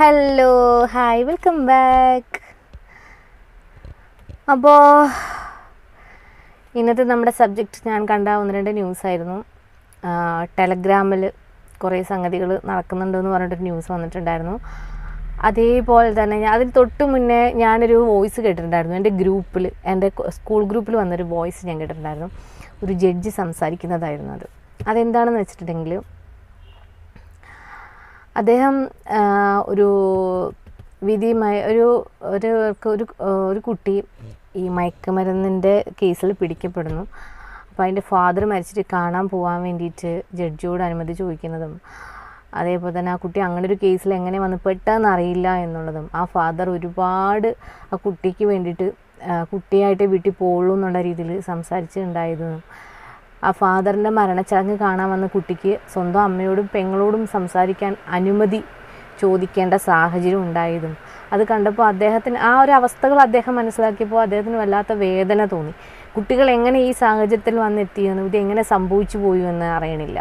Hello hi welcome back അപ്പോൾ ഇന്നത്തെ നമ്മുടെ സബ്ജക്റ്റ് ഞാൻ കണ്ട ഒന്ന് രണ്ട് ന്യൂസായിരുന്നു ടെലഗ്രാമിൽ കുറേ സംഗതികൾ നടക്കുന്നുണ്ടെന്ന് പറഞ്ഞിട്ടൊരു ന്യൂസ് വന്നിട്ടുണ്ടായിരുന്നു. അതേപോലെ തന്നെ ഞാൻ അതിന് തൊട്ട് മുന്നേ ഞാനൊരു വോയിസ് കേട്ടിട്ടുണ്ടായിരുന്നു. എന്റെ ഗ്രൂപ്പിൽ എന്റെ സ്കൂൾ ഗ്രൂപ്പിൽ വന്നൊരു വോയിസ് ഞാൻ കേട്ടിട്ടുണ്ടായിരുന്നു. ഒരു ജഡ്ജ് സംസാരിക്കുന്നതായിരുന്നു അത്. അതെന്താണെന്ന് വെച്ചിട്ടുണ്ടെങ്കിൽ അദ്ദേഹം ഒരു വിധിയുമായി ഒരു ഒരു ഒരു ഒരു കുട്ടി ഈ മയക്കുമരുന്നിന്റെ കേസിൽ പിടിക്കപ്പെടുന്നു. അപ്പോൾ അതിന്റെ ഫാദർ മരിച്ചിട്ട് കാണാൻ പോകാൻ വേണ്ടിയിട്ട് ജഡ്ജിയോട് അനുമതി ചോദിക്കുന്നതും അതേപോലെ തന്നെ ആ കുട്ടി അങ്ങനെ ഒരു കേസിൽ എങ്ങനെ വന്ന് പെട്ടെന്ന് അറിയില്ല എന്നുള്ളതും ആ ഫാദർ ഒരുപാട് ആ കുട്ടിക്ക് വേണ്ടിയിട്ട് കുട്ടിയായിട്ട് വീട്ടിൽ പോകുള്ളൂ എന്നുള്ള രീതിയിൽ സംസാരിച്ചിട്ടുണ്ടായതും ആ ഫാദറിന്റെ മരണച്ചടങ്ങ് കാണാൻ വന്ന കുട്ടിക്ക് സ്വന്തം അമ്മയോടും പെങ്ങളോടും സംസാരിക്കാൻ അനുമതി ചോദിക്കേണ്ട സാഹചര്യം ഉണ്ടായതും അത് കണ്ടപ്പോൾ അദ്ദേഹത്തിന് ആ ഒരു അവസ്ഥകൾ അദ്ദേഹം മനസ്സിലാക്കിയപ്പോൾ അദ്ദേഹത്തിന് വല്ലാത്ത വേദന തോന്നി. കുട്ടികൾ എങ്ങനെ ഈ സാഹചര്യത്തിൽ വന്നെത്തിയെന്നും ഇത് എങ്ങനെ സംഭവിച്ചു പോയി എന്ന് അറിയണില്ല.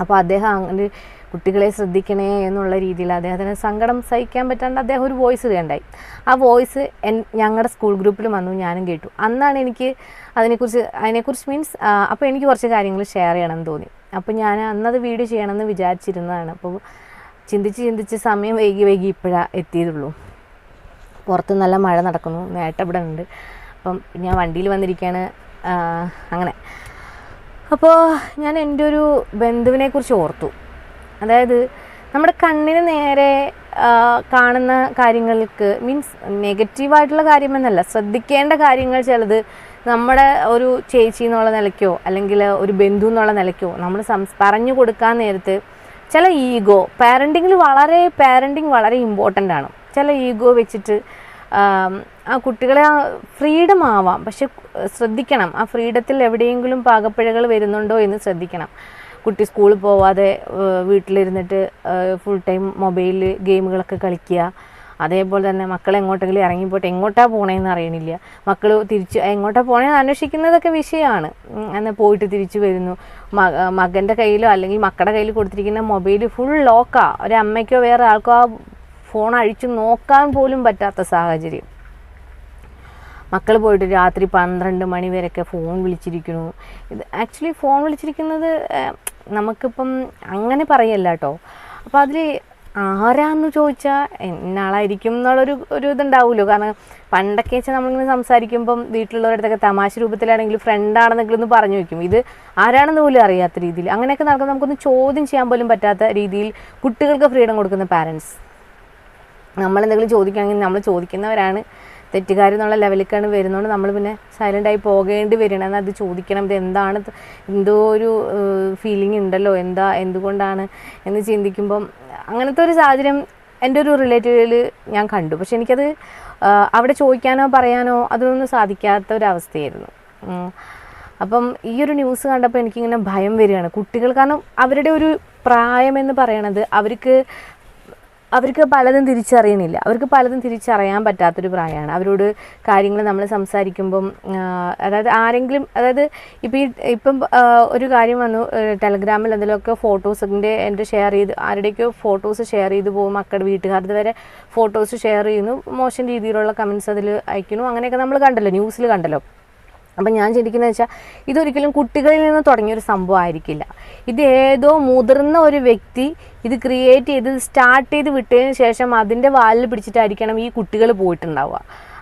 അപ്പോൾ അദ്ദേഹം അങ്ങനെ കുട്ടികളെ ശ്രദ്ധിക്കണേ എന്നുള്ള രീതിയിൽ അദ്ദേഹത്തിന് സങ്കടം സഹിക്കാൻ പറ്റാണ്ട് അദ്ദേഹം ഒരു വോയിസ് ഇടേണ്ടായി ആ വോയിസ് ഞങ്ങളുടെ സ്കൂൾ ഗ്രൂപ്പിൽ വന്നു ഞാനും കേട്ടു. അന്നാണ് എനിക്ക് അതിനെക്കുറിച്ച് അതിനെക്കുറിച്ച് മീൻസ് അപ്പോൾ എനിക്ക് കുറച്ച് കാര്യങ്ങൾ ഷെയർ ചെയ്യണമെന്ന് തോന്നി. അപ്പോൾ ഞാൻ അന്നത് വീഡിയോ ചെയ്യണമെന്ന് വിചാരിച്ചിരുന്നതാണ്. അപ്പോൾ ചിന്തിച്ച് ചിന്തിച്ച് സമയം വൈകി വൈകി ഇപ്പോഴാണ് എത്തിയതുള്ളൂ. പുറത്ത് നല്ല മഴ നടക്കുന്നു നേട്ടം ഇവിടെ ഉണ്ട്. അപ്പം ഞാൻ വണ്ടിയിൽ വന്നിരിക്കുകയാണ് അങ്ങനെ. അപ്പോൾ ഞാൻ എന്റെ ഒരു ബന്ധുവിനെ കുറിച്ച് ഓർത്തു. അതായത് നമ്മുടെ കണ്ണിന് നേരെ കാണുന്ന കാര്യങ്ങൾക്ക് മീൻസ് നെഗറ്റീവായിട്ടുള്ള കാര്യമെന്നല്ല ശ്രദ്ധിക്കേണ്ട കാര്യങ്ങൾ ചിലത് നമ്മുടെ ഒരു ചേച്ചി എന്നുള്ള നിലയ്ക്കോ അല്ലെങ്കിൽ ഒരു ബന്ധു എന്നുള്ള നിലയ്ക്കോ നമ്മൾ സംസ് പറഞ്ഞു കൊടുക്കാൻ നേരത്ത് ചില ഈഗോ പാരന്റിങ്ങിൽ വളരെ പാരന്റിങ് വളരെ ഇമ്പോർട്ടന്റ് ആണ്. ചില ഈഗോ വെച്ചിട്ട് ആ കുട്ടികളെ ഫ്രീഡം ആവാം. പക്ഷെ ശ്രദ്ധിക്കണം. ആ ഫ്രീഡത്തിൽ എവിടെയെങ്കിലും പാകപ്പിഴകൾ വരുന്നുണ്ടോ എന്ന് ശ്രദ്ധിക്കണം. കുട്ടി സ്കൂളിൽ പോവാതെ വീട്ടിലിരുന്നിട്ട് ഫുൾ ടൈം മൊബൈലിൽ ഗെയിമുകളൊക്കെ കളിക്കുക. അതേപോലെ തന്നെ മക്കൾ എങ്ങോട്ടെങ്കിലും ഇറങ്ങിപ്പോയിട്ട് എങ്ങോട്ടാ പോണേന്ന് അറിയണില്ല. മക്കൾ തിരിച്ച് എങ്ങോട്ടാ പോണേന്ന് അന്വേഷിക്കുന്നതൊക്കെ വിഷയമാണ് എന്നാൽ പോയിട്ട് തിരിച്ചു വരുന്നു. മകന്റെ കയ്യിലോ അല്ലെങ്കിൽ മക്കളുടെ കയ്യിൽ കൊടുത്തിരിക്കുന്ന മൊബൈൽ ഫുൾ ലോക്കാ ഒരമ്മയ്ക്കോ വേറെ ആൾക്കോ ആ ഫോൺ അഴിച്ചു നോക്കാൻ പോലും പറ്റാത്ത സാഹചര്യം. മക്കൾ പോയിട്ട് രാത്രി പന്ത്രണ്ട് മണി വരെയൊക്കെ ഫോൺ വിളിച്ചിരിക്കുന്നു. ഇത് ആക്ച്വലി ഫോൺ വിളിച്ചിരിക്കുന്നത് നമുക്കിപ്പം അങ്ങനെ പറയല്ല കേട്ടോ അപ്പോൾ അതിൽ ആരാന്ന് ചോദിച്ചാൽ എന്നാളായിരിക്കും എന്നുള്ളൊരു ഒരു ഇതുണ്ടാവുമല്ലോ കാരണം പണ്ടൊക്കെ വെച്ചാൽ നമ്മളിങ്ങനെ സംസാരിക്കുമ്പം വീട്ടിലുള്ളവരടുത്തൊക്കെ തമാശ രൂപത്തിലാണെങ്കിൽ ഫ്രണ്ടാണെന്നൊക്കെ ഒന്ന് പറഞ്ഞു വയ്ക്കും ഇത് ആരാണെന്ന് പോലും അറിയാത്ത രീതിയിൽ. അങ്ങനെയൊക്കെ നടക്കുമ്പോൾ നമുക്കൊന്ന് ചോദ്യം ചെയ്യാൻ പോലും പറ്റാത്ത രീതിയിൽ കുട്ടികൾക്ക് ഫ്രീഡം കൊടുക്കുന്ന പാരൻസ് നമ്മളെന്തെങ്കിലും ചോദിക്കുകയാണെങ്കിൽ നമ്മൾ ചോദിക്കുന്നവരാണ്. തെറ്റുകാർ എന്നുള്ള ലെവലിലേക്കാണ് വരുന്നതുകൊണ്ട് നമ്മൾ പിന്നെ സൈലന്റായി പോകേണ്ടി വരണം അത് ചോദിക്കണം. ഇത് എന്താണ്? എന്തോ ഒരു ഫീലിംഗ് ഉണ്ടല്ലോ. എന്താ എന്തുകൊണ്ടാണ്? എന്ന് ചിന്തിക്കുമ്പം അങ്ങനത്തെ ഒരു സാഹചര്യം എന്റെ ഒരു റിലേറ്റീവിൽ ഞാൻ കണ്ടു. പക്ഷെ എനിക്കത് അവിടെ ചോദിക്കാനോ പറയാനോ അതിനൊന്നും സാധിക്കാത്ത ഒരവസ്ഥയായിരുന്നു. അപ്പം ഈ ഒരു ന്യൂസ് കണ്ടപ്പോൾ എനിക്കിങ്ങനെ ഭയം വരികയാണ്. കുട്ടികൾ കാരണം അവരുടെ ഒരു പ്രായം എന്ന് പറയണത് അവർക്ക് അവർക്ക് പലതും തിരിച്ചറിയണില്ല. അവർക്ക് പലതും തിരിച്ചറിയാൻ പറ്റാത്തൊരു പ്രായമാണ്. അവരോട് കാര്യങ്ങൾ നമ്മൾ സംസാരിക്കുമ്പം അതായത് ആരെങ്കിലും അതായത് ഇപ്പം ഈ ഇപ്പം ഒരു കാര്യം വന്നു. ടെലഗ്രാമിൽ എന്തെങ്കിലുമൊക്കെ ഫോട്ടോസിന്റെ എന്റെ ഷെയർ ചെയ്ത് ആരുടെയൊക്കെയോ ഫോട്ടോസ് ഷെയർ ചെയ്ത് പോകും. മക്കളുടെ വീട്ടുകാരുടെ വരെ ഫോട്ടോസ് ഷെയർ ചെയ്യുന്നു. മോശം രീതിയിലുള്ള കമൻസ് അതിൽ അയക്കുന്നു. അങ്ങനെയൊക്കെ നമ്മൾ കണ്ടല്ലോ ന്യൂസിൽ കണ്ടല്ലോ. അപ്പം ഞാൻ ചിന്തിക്കുന്നത് വെച്ചാൽ ഇതൊരിക്കലും കുട്ടികളിൽ നിന്ന് തുടങ്ങിയ ഒരു സംഭവം ആയിരിക്കില്ല. ഇത് ഏതോ മുതിർന്ന ഒരു വ്യക്തി ഇത് ക്രിയേറ്റ് ചെയ്ത് സ്റ്റാർട്ട് ചെയ്ത് വിട്ടതിന് ശേഷം അതിന്റെ വാലിൽ പിടിച്ചിട്ടായിരിക്കണം ഈ കുട്ടികൾ പോയിട്ടുണ്ടാവുക.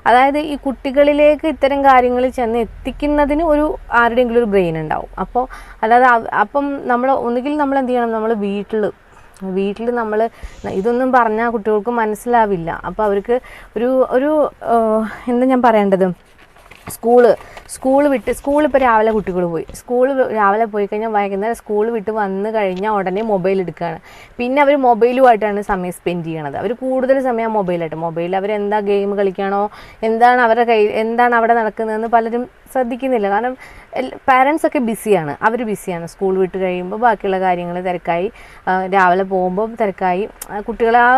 അതായത് ഈ കുട്ടികളിലേക്ക് ഇത്തരം കാര്യങ്ങൾ ചെന്ന് എത്തിക്കുന്നതിന് ഒരു ആരുടെയെങ്കിലും ഒരു ബ്രെയിൻ ഉണ്ടാവും. അപ്പോൾ അതായത് അപ്പം നമ്മൾ ഒന്നുകിൽ നമ്മൾ എന്ത് ചെയ്യണം? നമ്മൾ വീട്ടിൽ വീട്ടിൽ നമ്മൾ ഇതൊന്നും പറഞ്ഞാൽ കുട്ടികൾക്ക് മനസ്സിലാവില്ല. അപ്പോൾ അവർക്ക് ഒരു ഒരു എന്താ ഞാൻ പറയേണ്ടത്? സ്കൂൾ സ്കൂൾ വിട്ട് സ്കൂളിൽ ഇപ്പോൾ രാവിലെ കുട്ടികൾ പോയി. സ്കൂൾ രാവിലെ പോയി കഴിഞ്ഞാൽ വൈകുന്നേരം സ്കൂൾ വിട്ട് വന്ന് കഴിഞ്ഞാൽ ഉടനെ മൊബൈൽ എടുക്കുകയാണ് പിന്നെ അവർ മൊബൈലുമായിട്ടാണ് സമയം സ്പെൻഡ് ചെയ്യണത്. അവർ കൂടുതൽ സമയം മൊബൈലായിട്ട്. മൊബൈലിൽ അവർ എന്താ ഗെയിം കളിക്കണോ എന്താണ് അവരുടെ കൈ എന്താണ് അവിടെ നടക്കുന്നതെന്ന് പലരും ശ്രദ്ധിക്കുന്നില്ല. കാരണം പാരൻസ് ഒക്കെ ബിസിയാണ് അവർ ബിസിയാണ് സ്കൂൾ വിട്ട് കഴിയുമ്പോൾ ബാക്കിയുള്ള കാര്യങ്ങൾ തിരക്കായി. രാവിലെ പോകുമ്പോൾ തിരക്കായി. കുട്ടികളെ ആ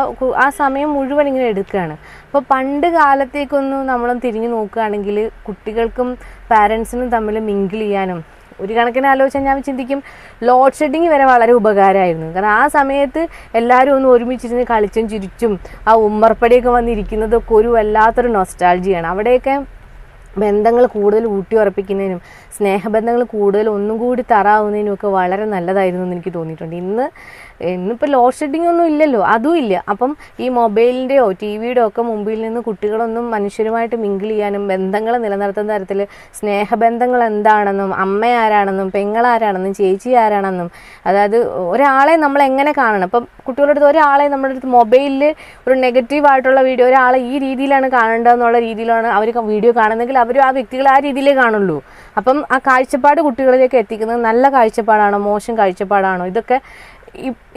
ആ സമയം മുഴുവൻ ഇങ്ങനെ എടുക്കുകയാണ്. അപ്പോൾ പണ്ട് കാലത്തേക്കൊന്ന് നമ്മളും തിരിഞ്ഞു നോക്കുകയാണെങ്കിൽ കുട്ടികൾക്കും പാരൻസിനും തമ്മിൽ മിങ്കിൾ ചെയ്യാനും ഒരു കണക്കിന് ആലോചിച്ചാൽ ഞാൻ ചിന്തിക്കും ലോഡ് ഷെഡിങ് വരെ വളരെ ഉപകാരമായിരുന്നു. കാരണം ആ സമയത്ത് എല്ലാവരും ഒന്ന് ഒരുമിച്ചിരുന്ന് കളിച്ചും ചിരിച്ചും ആ ഉമ്മർപ്പടിയൊക്കെ വന്നിരിക്കുന്നതൊക്കെ ഒരു വല്ലാത്തൊരു നൊസ്റ്റാൾജിയാണ് അവിടെയൊക്കെ ബന്ധങ്ങൾ കൂടുതൽ ഊട്ടി ഉറപ്പിക്കുന്നതിനും സ്നേഹബന്ധങ്ങൾ കൂടുതൽ ഒന്നും കൂടി തറാവുന്നതിനും ഒക്കെ വളരെ നല്ലതായിരുന്നു എന്ന് എനിക്ക് തോന്നിയിട്ടുണ്ട്. ഇന്ന് ഇന്നിപ്പോൾ ലോഡ് ഷെഡിങ് ഒന്നും ഇല്ലല്ലോ അതും ഇല്ല. അപ്പം ഈ മൊബൈലിന്റെയോ ടി വിയുടെയോ ഒക്കെ മുമ്പിൽ നിന്ന് കുട്ടികളൊന്നും മനുഷ്യരുമായിട്ട് മിങ്കിൾ ചെയ്യാനും ബന്ധങ്ങൾ നിലനിർത്തുന്ന തരത്തിൽ സ്നേഹബന്ധങ്ങൾ എന്താണെന്നും അമ്മ ആരാണെന്നും പെങ്ങളാരാണെന്നും ചേച്ചി ആരാണെന്നും അതായത് ഒരാളെ നമ്മൾ എങ്ങനെ കാണണം? ഇപ്പം കുട്ടികളുടെ അടുത്ത് ഒരാളെ നമ്മുടെ അടുത്ത് മൊബൈലിൽ ഒരു നെഗറ്റീവായിട്ടുള്ള വീഡിയോ ഒരാളെ ഈ രീതിയിലാണ് കാണേണ്ടതെന്നുള്ള രീതിയിലാണ് അവർ വീഡിയോ കാണുന്നതെങ്കിൽ അവർ ആ വ്യക്തികൾ ആ രീതിയിലേ കാണുള്ളൂ. അപ്പം ആ കാഴ്ചപ്പാട് കുട്ടികളിലേക്ക് എത്തിക്കുന്നത് നല്ല കാഴ്ചപ്പാടാണോ മോശം കാഴ്ചപ്പാടാണോ? ഇതൊക്കെ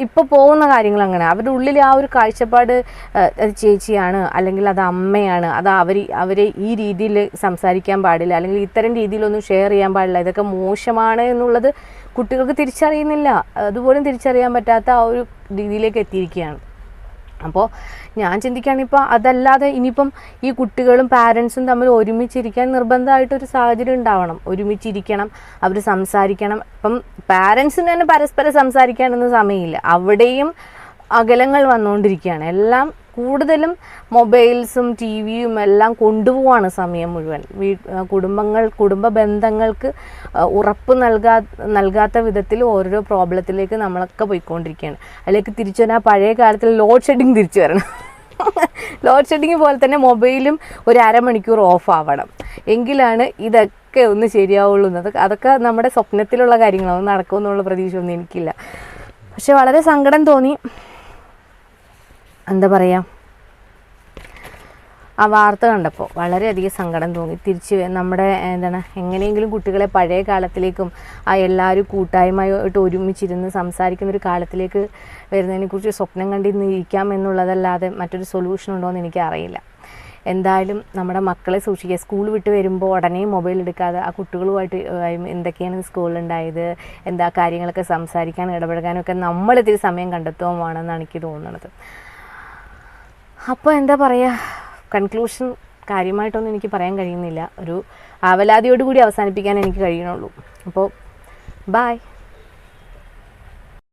ഇപ്പോൾ പോകുന്ന കാര്യങ്ങൾ അങ്ങനെ. അവരുടെ ഉള്ളിൽ ആ ഒരു കാഴ്ചപ്പാട് അത് ചേച്ചിയാണ് അല്ലെങ്കിൽ അത് അമ്മയാണ് അത് അവർ അവരെ ഈ രീതിയിൽ സംസാരിക്കാൻ പാടില്ല അല്ലെങ്കിൽ ഇത്തരം രീതിയിലൊന്നും ഷെയർ ചെയ്യാൻ പാടില്ല. ഇതൊക്കെ മോശമാണ് എന്നുള്ളത് കുട്ടികൾക്ക് തിരിച്ചറിയുന്നില്ല. അതുപോലും തിരിച്ചറിയാൻ പറ്റാത്ത ആ ഒരു രീതിയിലേക്ക് എത്തിയിരിക്കുകയാണ്. അപ്പോൾ ഞാൻ ചിന്തിക്കുകയാണ് ഇപ്പോൾ അതല്ലാതെ ഇനിയിപ്പം ഈ കുട്ടികളും പാരൻസും തമ്മിൽ ഒരുമിച്ചിരിക്കാൻ നിർബന്ധമായിട്ടൊരു സാഹചര്യം ഉണ്ടാവണം. ഒരുമിച്ചിരിക്കണം അവർ സംസാരിക്കണം. ഇപ്പം പാരൻസിന് തന്നെ പരസ്പരം സംസാരിക്കാനൊന്നും സമയമില്ല. അവിടെയും അകലങ്ങൾ വന്നുകൊണ്ടിരിക്കുകയാണ്. എല്ലാം കൂടുതലും മൊബൈൽസും ടി വിയും എല്ലാം കൊണ്ടുപോവാണ് സമയം മുഴുവൻ. വീ കുടുംബങ്ങൾ കുടുംബ ബന്ധങ്ങൾക്ക് ഉറപ്പ് നൽകാ നൽകാത്ത വിധത്തിൽ ഓരോരോ പ്രോബ്ലത്തിലേക്ക് നമ്മളൊക്കെ പോയിക്കൊണ്ടിരിക്കുകയാണ്. അതിലേക്ക് തിരിച്ചു വരാൻ പഴയ കാലത്തിൽ ലോഡ് ഷെഡിങ് തിരിച്ചു വരണം. ലോഡ് ഷെഡിങ് പോലെ തന്നെ മൊബൈലും ഒരു അരമണിക്കൂർ ഓഫ് ആവണം. എങ്കിലാണ് ഇതൊക്കെ ഒന്ന് ശരിയാവുള്ളൂ എന്നത് അതൊക്കെ അതൊക്കെ നമ്മുടെ സ്വപ്നത്തിലുള്ള കാര്യങ്ങളാണ്. നടക്കുമെന്നുള്ള പ്രതീക്ഷയൊന്നും എനിക്കില്ല. പക്ഷെ വളരെ സങ്കടം തോന്നി. എന്താ പറയുക ആ വാർത്ത കണ്ടപ്പോൾ വളരെയധികം സങ്കടം തോന്നി. തിരിച്ച് നമ്മുടെ എന്താണ് എങ്ങനെയെങ്കിലും കുട്ടികളെ പഴയ കാലത്തിലേക്കും ആ എല്ലാവരും കൂട്ടായ്മയായിട്ട് ഒരുമിച്ചിരുന്ന് സംസാരിക്കുന്ന ഒരു കാലത്തിലേക്ക് വരുന്നതിനെക്കുറിച്ച് സ്വപ്നം കണ്ടിരുന്ന് ഇരിക്കാം എന്നുള്ളതല്ലാതെ മറ്റൊരു സൊല്യൂഷൻ ഉണ്ടോ എന്ന് എനിക്കറിയില്ല. എന്തായാലും നമ്മുടെ മക്കളെ സൂക്ഷിക്കുക. സ്കൂൾ വിട്ട് വരുമ്പോൾ ഉടനെ മൊബൈൽ എടുക്കാതെ ആ കുട്ടികളുമായിട്ട് എന്തൊക്കെയാണ് സ്കൂളിലുണ്ടായത് എന്താ കാര്യങ്ങളൊക്കെ സംസാരിക്കാൻ ഒക്കെ നമ്മൾ ഇത്തിരി സമയം കണ്ടെത്തുവാണെന്നാണ് എനിക്ക് തോന്നുന്നത് അപ്പോൾ എന്താ പറയുക കൺക്ലൂഷൻ കാര്യമായിട്ടൊന്നും എനിക്ക് പറയാൻ കഴിയുന്നില്ല. ഒരു ആവലാതിയോടുകൂടി അവസാനിപ്പിക്കാൻ എനിക്ക് കഴിയണുള്ളൂ അപ്പോൾ ബായ്